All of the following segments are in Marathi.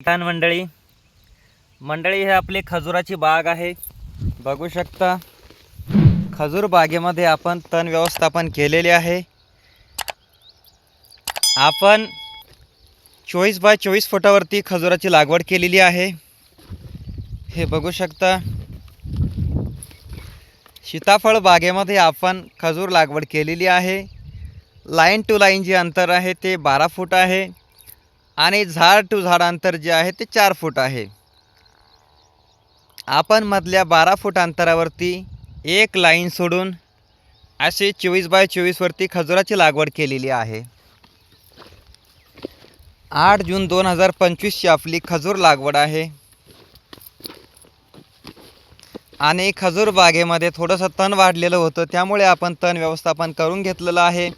किसान मंडळी मंडळी हे आपली खजुराची बाग आहे. बघू शकता खजूर बागेमध्ये आपण तण व्यवस्थापन केलेले आहे. आपण चोवीस बाय चोवीस फुटावरती खजुराची लागवड केलेली आहे. हे बघू शकता सीताफळ बागेमध्ये आपण खजूर लागवड केलेली आहे. लाईन टू लाईन जे अंतर आहे ते बारा फूट आहे. आणि झाड टू झाड अंतर जे आहे ते चार फूट आहे. आपण मधल्या बारा फूट अंतरावरती एक लाईन सोडून असे चोवीस बाय चोवीसवरती खजुराची लागवड केलेली आहे. आठ जून दोन हजार पंचवीसची आपली खजूर लागवड आहे. आणि खजूर बागेमध्ये थोडंसं तण वाढलेलं होतं त्यामुळे आपण तण व्यवस्थापन करून घेतलेलं आहे.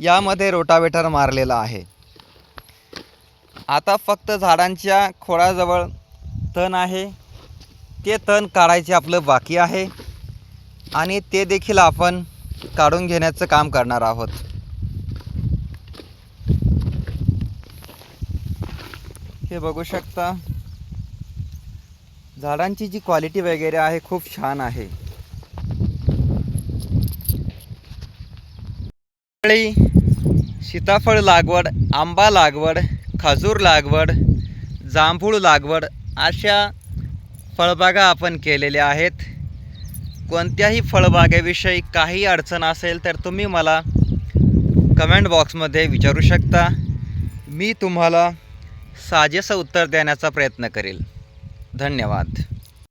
यामध्ये रोटावेटर मारलेला आहे. आता फक्त झाडांच्या खोडाजवळ तण आहे. ते तण काढायचे आपलं बाकी आहे. आणि ते देखील आपण काढून घेण्याचं काम करणार आहोत. हे बघू शकता. झाडांची जी क्वालिटी वगैरे आहे खूप छान आहे. सीताफळ लागवड आंबा लागवड खजूर लागवड जांभूळ लागवड अशा फळबागा आपण केलेल्या आहेत. कोणत्याही फळबागेविषयी काही अडचण असेल तर तुम्ही मला कमेंट बॉक्समध्ये विचारू शकता. मी तुम्हाला साजेसं उत्तर देण्याचा प्रयत्न करेल. धन्यवाद.